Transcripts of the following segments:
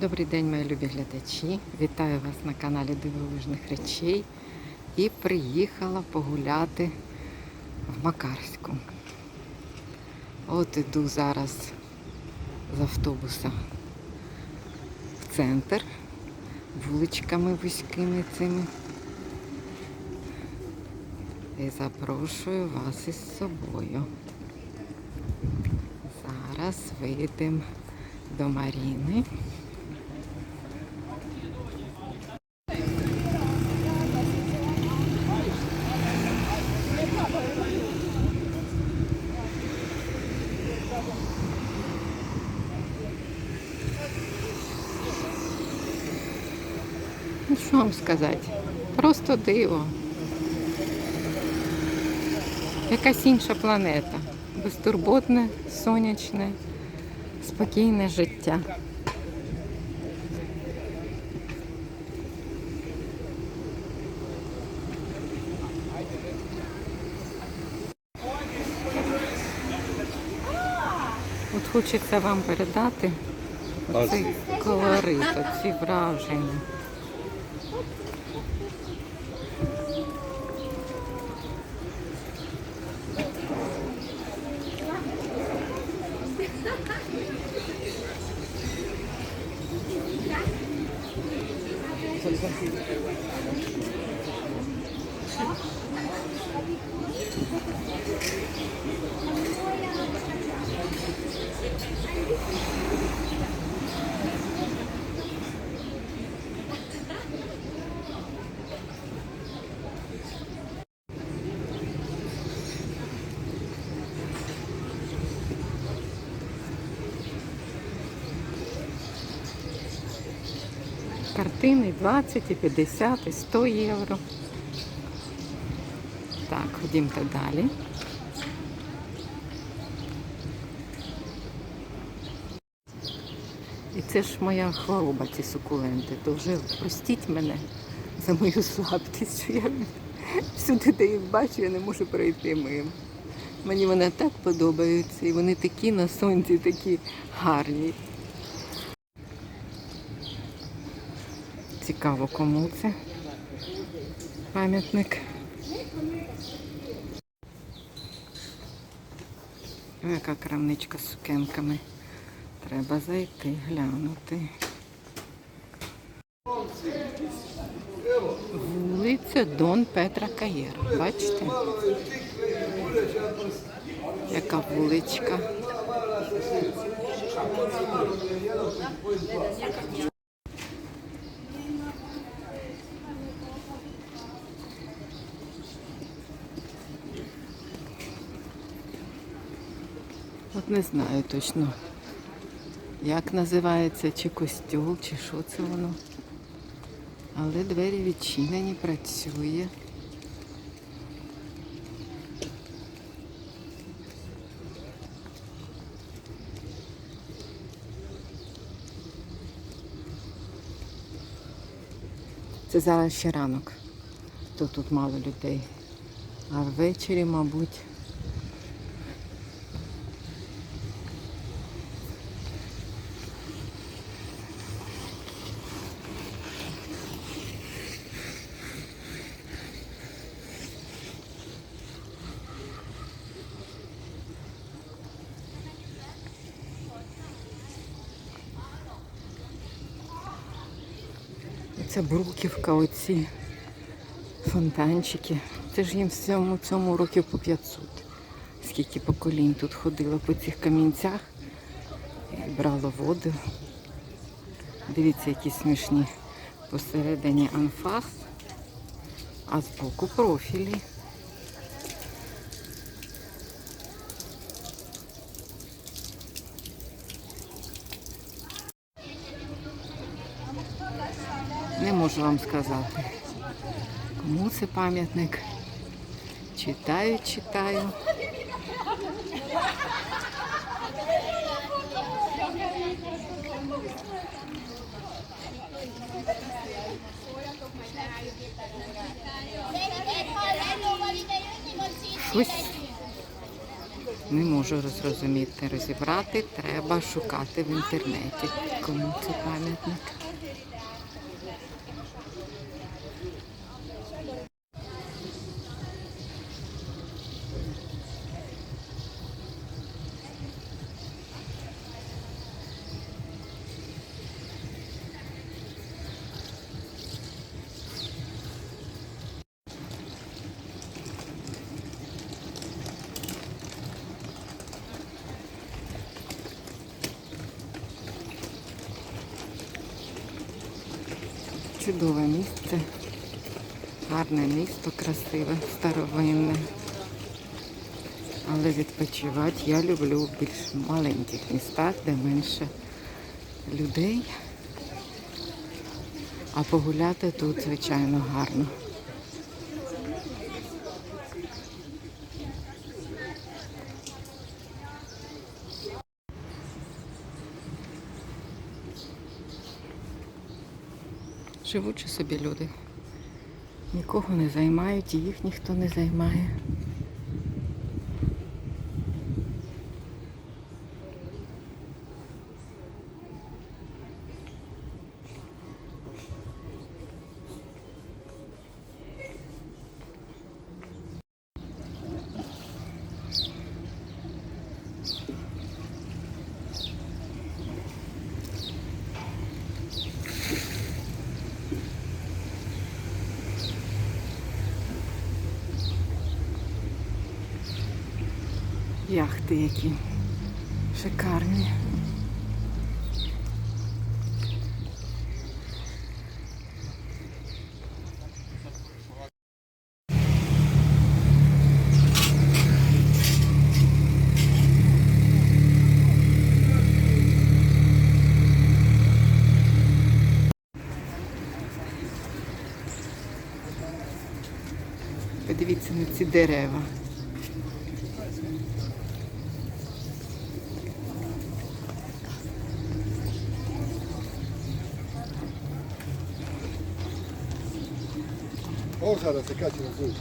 Добрий день, мої любі глядачі. Вітаю вас на каналі Дивовижних речей. І приїхала погуляти в Макарську. От іду зараз з автобуса в центр вуличками вузькими цими. І запрошую вас із собою. Зараз вийдемо до Маріни. Ну, що вам сказати? Просто диво. Якась інша планета. Безтурботне, сонячне, спокійне життя. От хочеться вам передати цей колорит, ці враження. Картини 20, і 50, і 100 євро. Ходімте далі. І це ж моя хвороба, ці сукуленти. То вже простіть мене за мою слабкість, що я всюди, де їх бачу, я не можу пройти мимо. Мені вони так подобаються, і вони такі на сонці, такі гарні. Цікаво, кому це пам'ятник. Яка крамничка з сукенками. Треба зайти, глянути. Вулиця Дон Петра Каєра. Бачите? Яка вуличка. От не знаю точно, як називається, чи костюл, чи що це воно. Але двері відчинені, працює. Це зараз ще ранок, то тут мало людей. А ввечері, мабуть, Це Бруківка, оці фонтанчики. Це ж їм всьому цьому років по 500. Скільки поколінь тут ходило по цих камінцях і брало воду. Дивіться, які смішні посередині анфас, а збоку профілі. Не можу вам сказати. Кому це пам'ятник? Читаю, читаю. Не можу зрозуміти, розібрати. Треба шукати в інтернеті. Кому це пам'ятник? Гарне місто, красиве, старовинне. Але відпочивати я люблю в більш маленьких містах, де менше людей. А погуляти тут, звичайно, гарно. Живучі собі люди. Нікого не займають, і їх ніхто не займає. Яхти які шикарні. Подивіться на ці дерева. Ozada se kači na zubi.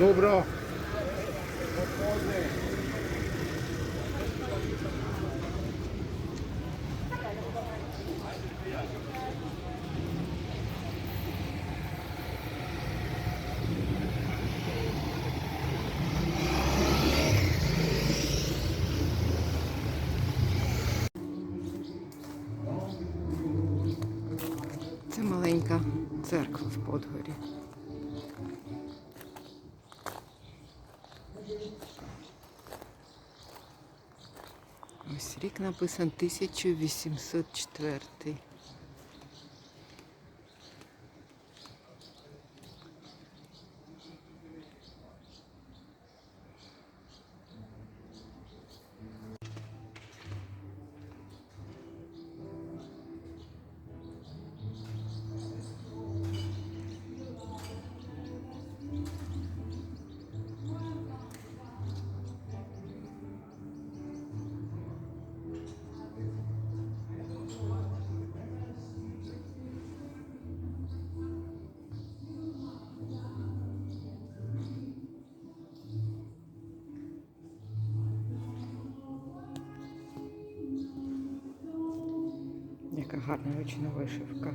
Dobro. Маленька церква в Подгорі. Ось рік написан 1804. Яка гарна ручна вишивка.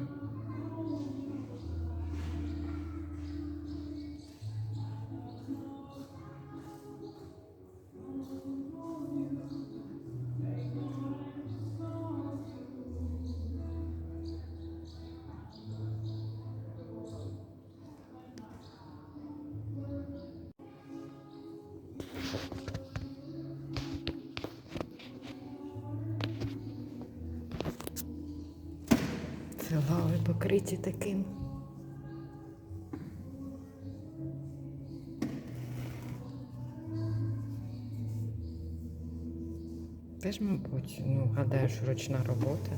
Теж, мабуть, ну, гадаю, що ручна робота.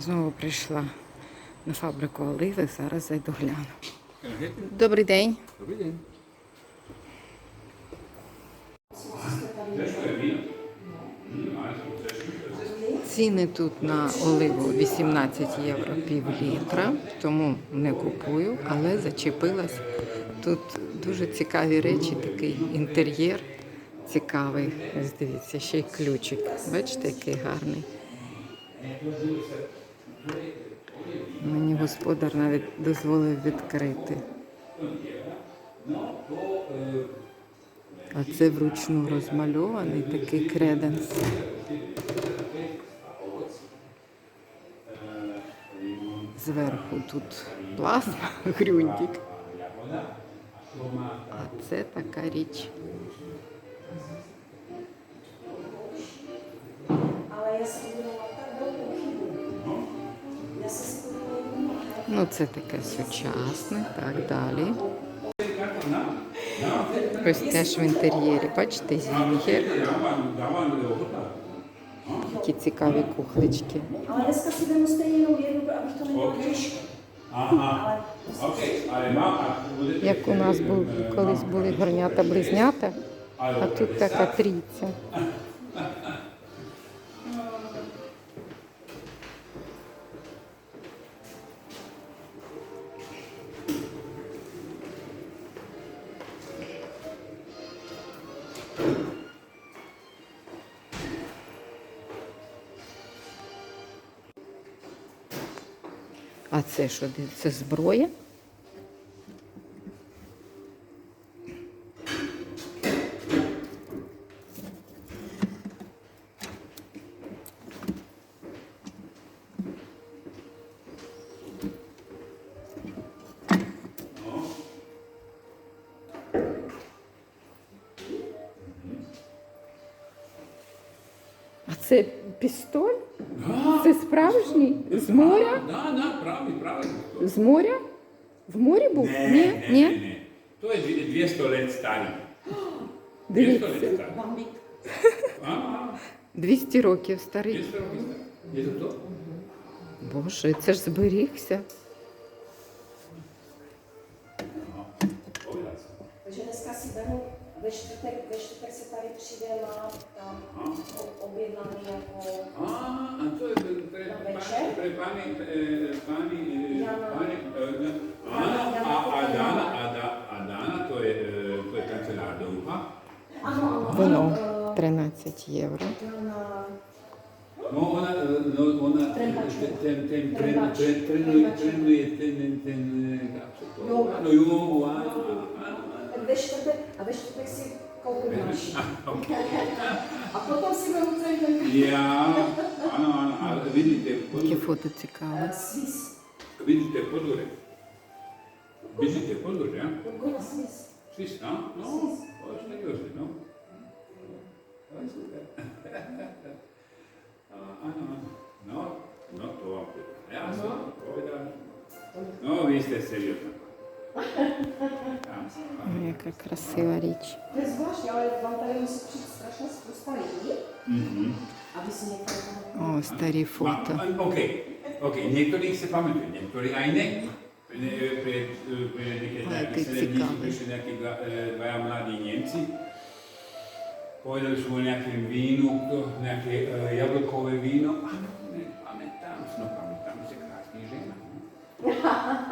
Знову прийшла на фабрику оливи, зараз зайду гляну. Добрий день. Добрий день. Ціни тут на оливу 18 євро пів літра, тому не купую, але зачепилась. Тут дуже цікаві речі, такий інтер'єр цікавий. Ось дивіться, ще й ключик. Бачите, який гарний. Мені господар навіть дозволив відкрити. А це вручну розмальований такий креденс. Зверху тут плазма, грюндик. А це така річ. Ну, це таке сучасне, так далі. Ось теж в інтер'єрі. Бачите, зінгер, які цікаві кухлички. Si vemu stejně jenom to neměla těžké. Ага. Окей, але мама буде. Як у нас був, колись були горнята-близнята, а тут така трійця. Це що? Це зброя? Це пістоль? Справжній? З моря? Да, да, правий, правий. З моря? В морі був? Ні, ні. То є 200 лет старий. 200 Дивіться, лет старий. Bambik. Ага, 200 років старий. 200 років старий. Є тут то? Боже, це ж зберігся. ve čtvrtek, ve čtvrtek se tady přijde na tam o- objednaný jako А, а то є при На пані, вечер? при пані, е, пані, е, Яна. пані, е, да. а, Яна, Яна а, а Куприна. Дана, а, Да- а Дана, то є, е, то є канцеляр Довга. Ano, ano. Воно eh, 13 євро. na, Ну, вона, е, ну, вона, Тримбач. тен, тен, Тримбач. трен- тренує, Тримбач. тренує, тен, тен, е, як це то? Йога. Ну, йогу, а, а, а, tak ve čtvrtek, a ve čtvrtek si koupím а. naši. A potom si vemu celý ten Я, ано, ано, а видите, Яке подури, фото цікаве. eh, Swiss. видите, подури. Видите, подури, а? Úplně Swiss. Sviss, no? No, to je seriózne, no. To je super. A, Áno, áno. No, no to vám ja som povedal. No, vy ste seriózna. Tam sa Ой, Яка красива річ. To je zvláštní, ale vám tady musí přijít strašně spousta lidí, Mhm. aby si někdo tam... О, старі фото. OK, OK, niektorých si pamätujú, niektorí aj ne. Pre, pre, pre nejaké Ale také keď sedemníky ciekawe. prišli nejakí dva, e, dvaja mladí Nemci. Povedali, že bolo nejaké víno, to, nejaké e, jablkové víno. Áno, ne, pamätám, ve čtvrtek a ve čtvrtek si koupím další. A potom si byl ten Já, ano, ano, ale vidíte, podure. fotocikala. Eh, vidíte podure. Vidíte podure, ja? Svis, no? No, ovo je negozno, no? To je super. Ano, no, no to vam povedam. Ja sam povedam. No, vi ste seriozno. No, jaká krásná rýč. To je zvláštní, ale vám tady musí přijít strašně spousta lidí, mm-hmm. aby si někdo... O, starý foto. OK, OK, některý se pamatuje, některý aj ne. Eh, eh, ale ty cikáme. Přišli nějaký dva eh, mladí Němci, pojedli jsme o nějakém vínu, nějaké jablkové víno. Ano, ne, pamatám, no pamatám že krásný žena.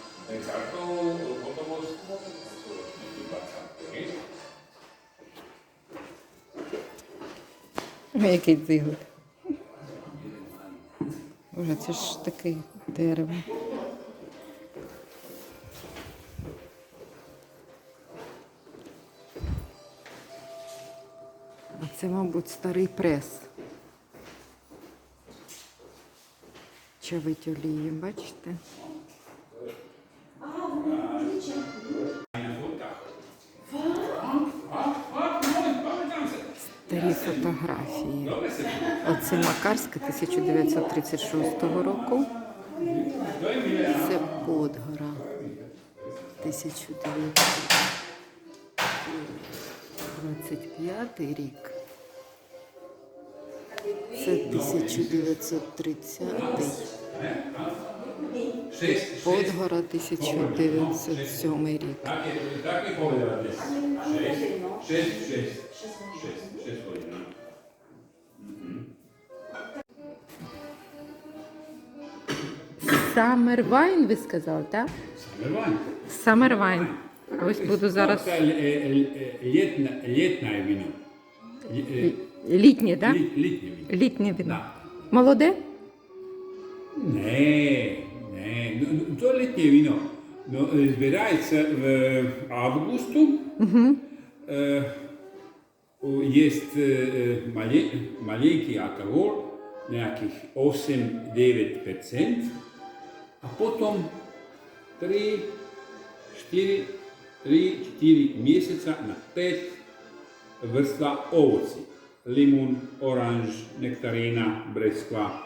Hotovost, Ой, Який дзиглик. Боже, це ж таке дерево. А це, мабуть, старий прес. Чавить олії, бачите? фотографії. Оце Макарське 1936 року. Це Подгора. 1925 рік. Це 1930. Подгора 1907 рік. 6, 6, 6, 6, Самервайн, ви сказали, так? Samervajn. Самервайн. Ось буду зараз e, e, vino. Lj- e, літнє, так? lit- Ljetnje. Літнє вино. Молоде? Ne, ne, no, no, to je letnje vino. No, e, zbiraje se v avgustu. E, o, jest e, malje, malenki alkohol, nekih 8-9%, a potom 3, 4, 3-4 meseca na 5 vrsta ovoci. Limun, oranž, nektarina, breskva,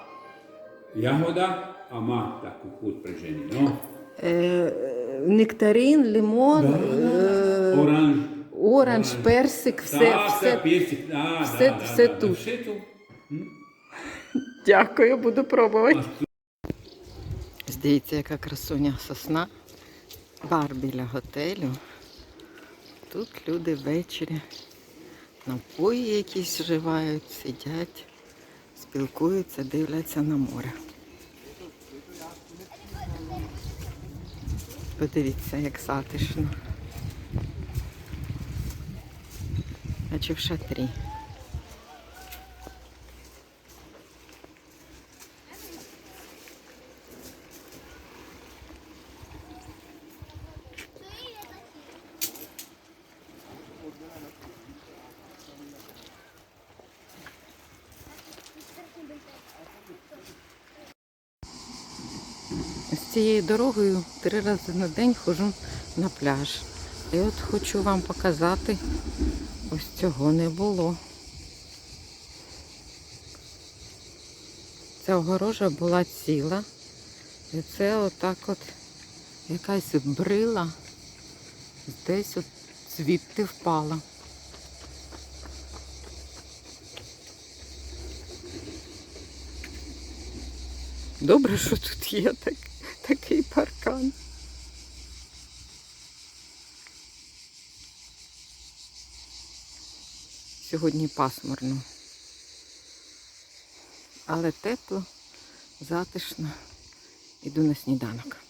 jagoda, a má takú chuť pre ženy, no. Е, нектарин, лимон, е, Oranž. оранж, персик, все, Tá, все. tá, piesik, все- dá, все dá, tu. Все tu. Дякую, буду пробувати. Здається, яка красуня сосна. Бар біля готелю. Тут люди ввечері напої якісь вживають, сидять, спілкуються, дивляться на море. Подивіться, як затишно. Наче в шатрі. З цією дорогою три рази на день ходжу на пляж. І от хочу вам показати, ось цього не було. Ця огорожа була ціла. І це отак от якась брила десь от звідти впала. Добре, що тут є так, такий паркан. Сьогодні пасмурно. Але тепло, затишно. Іду на сніданок.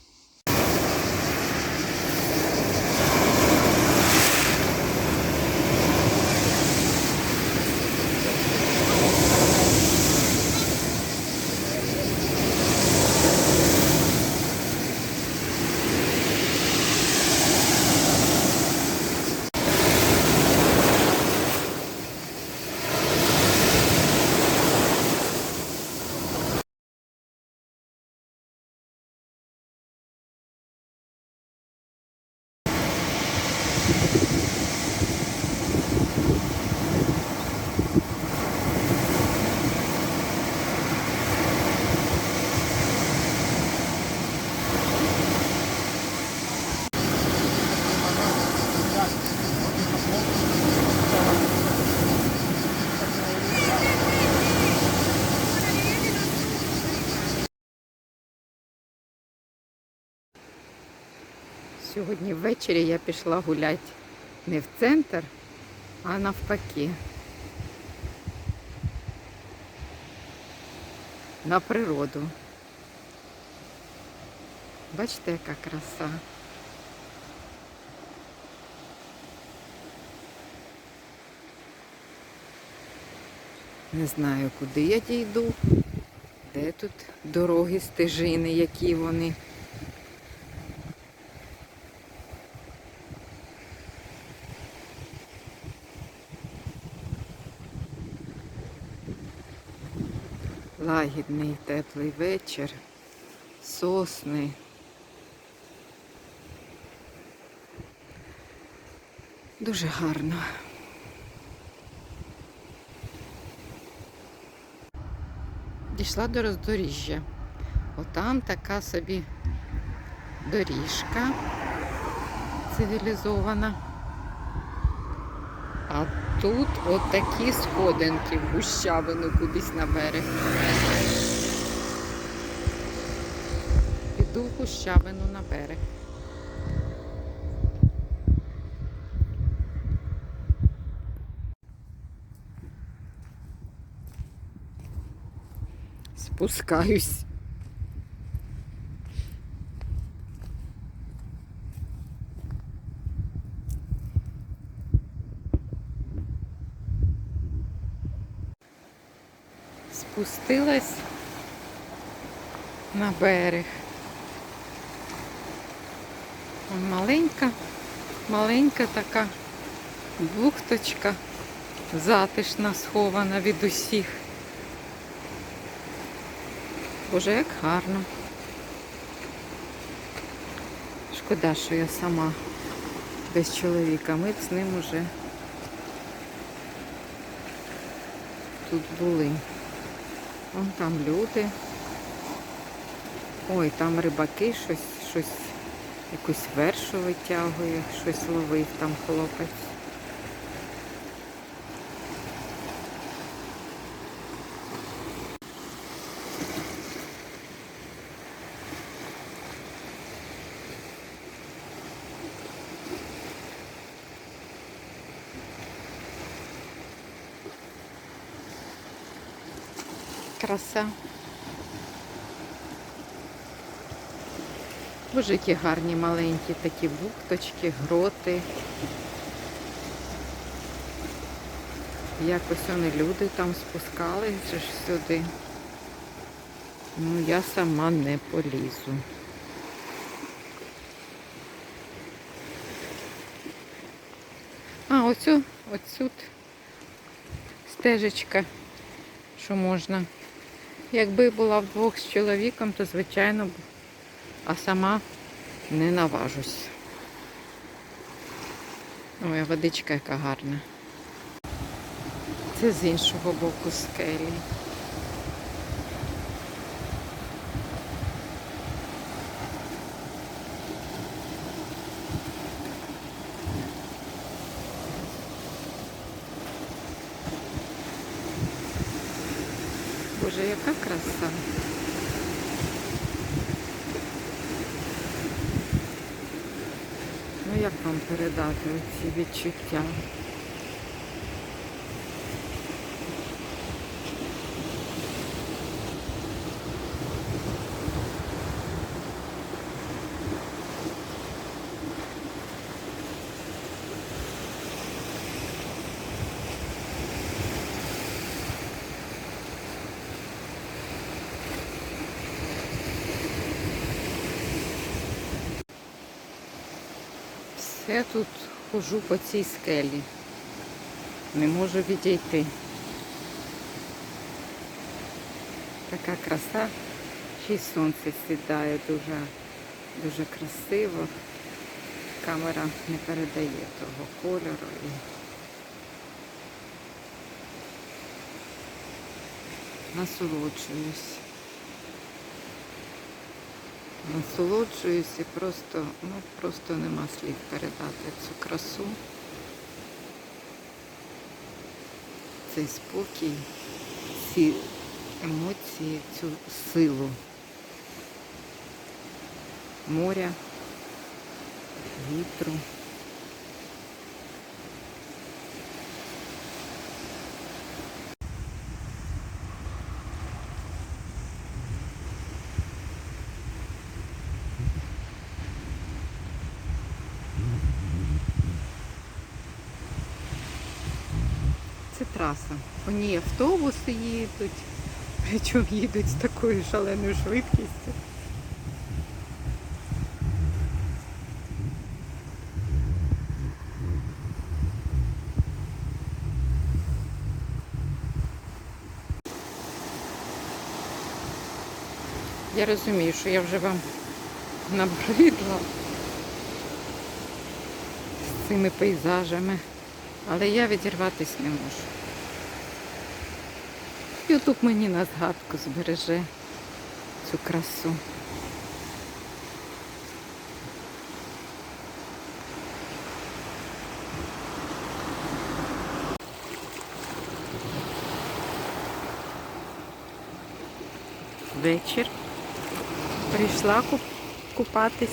Сьогодні ввечері я пішла гуляти не в центр, а навпаки. На природу. Бачите, яка краса. Не знаю, куди я дійду, де тут дороги, стежини, які вони. Лагідний теплий вечір, сосни. Дуже гарно. Дійшла до роздоріжжя. Отам така собі доріжка цивілізована. А тут от такі сходинки в гущавину кудись на берег. Піду в гущавину на берег. Спускаюсь. Спустилась на берег. Маленька, маленька така бухточка, затишна, схована від усіх. Боже, як гарно. Шкода, що я сама без чоловіка. Ми б з ним уже тут були. Вон там люди. Ой, там рибаки щось, щось, якусь вершу витягує, щось ловив там хлопець. Краса. Боже, які гарні маленькі такі бухточки, гроти. Якось вони люди там спускались же ж сюди. Ну, я сама не полізу. А, оцю, оцю стежечка, що можна. Якби була вдвох з чоловіком, то звичайно а сама не наважусь. Ой, водичка яка гарна. Це з іншого боку скелі. Боже, яка краса. Ну як вам передати ці відчуття? Все тут хожу по цій скелі. Не можу відійти. Така краса, ще й сонце сідає дуже, дуже красиво. Камера не передає того кольору. І... Насолоджуюсь. Насолоджуюсь і просто, ну просто нема слів передати цю красу, цей спокій, ці емоції, цю силу моря, вітру. Це траса. Автобуси їдуть, причому їдуть з такою шаленою швидкістю. Я розумію, що я вже вам набридла з цими пейзажами, але я відірватися не можу. Ютуб мені на згадку збереже цю красу. Вечір. Прийшла куп- купатись.